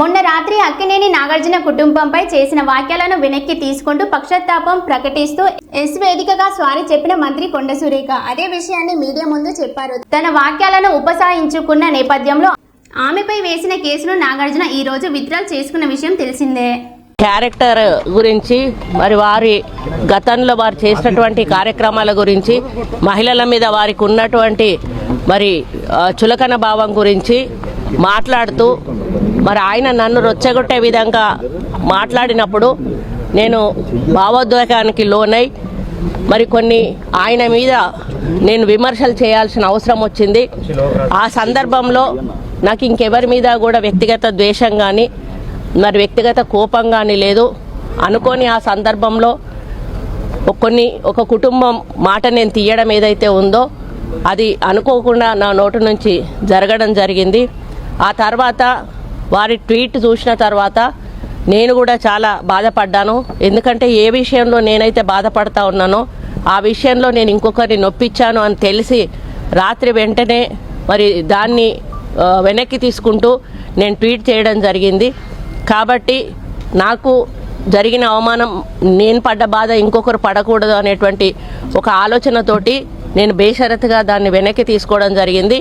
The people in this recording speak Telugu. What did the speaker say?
మొన్న రాత్రి అక్కినేని నాగార్జున కుటుంబంపై చేసిన వ్యాఖ్యలను వెనక్కి తీసుకుంటూ పక్షతాపం ప్రకటిస్తూ ఎస్ వేదికగా స్వారీ చెప్పిన మంత్రి కొండ సురేఖ. అదే విషయాన్ని మీడియా ముందు చెప్పారు. తన వాక్యాలను ఉపసాయించుకున్న నేపథ్యంలో ఆమెపై వేసిన కేసును నాగార్జున ఈ రోజు విత్డ్రాల్ చేసుకున్న విషయం తెలిసిందే. క్యారెక్టర్ గురించి మరి వారి గతంలో వారు చేసినటువంటి కార్యక్రమాల గురించి మహిళల మీద వారికి ఉన్నటువంటి మరి చులకన భావం గురించి మాట్లాడుతూ మరి ఆయన నన్ను రొచ్చగొట్టే విధంగా మాట్లాడినప్పుడు నేను భావోద్వేగానికి లోనై మరి కొన్ని ఆయన మీద నేను విమర్శలు చేయాల్సిన అవసరం వచ్చింది. ఆ సందర్భంలో నాకు ఇంకెవరి మీద కూడా వ్యక్తిగత ద్వేషం కానీ మరి వ్యక్తిగత కోపం కానీ లేదు. అనుకోని ఆ సందర్భంలో కొన్ని ఒక కుటుంబం మాట నేను తీయడం ఏదైతే ఉందో అది అనుకోకుండా నా నోటు నుంచి జరగడం జరిగింది. ఆ తర్వాత వారి ట్వీట్ చూసిన తర్వాత నేను కూడా చాలా బాధపడ్డాను. ఎందుకంటే ఏ విషయంలో నేనైతే బాధపడతా ఉన్నానో ఆ విషయంలో నేను ఇంకొకరిని నొప్పించాను అని తెలిసి రాత్రి వెంటనే మరి దాన్ని వెనక్కి తీసుకుంటూ నేను ట్వీట్ చేయడం జరిగింది. కాబట్టి నాకు జరిగిన అవమానం నేను పడ్డ బాధ ఇంకొకరు పడకూడదు అనేటువంటి ఒక ఆలోచనతోటి నేను బేషరతుగా దాన్ని వెనక్కి తీసుకోవడం జరిగింది.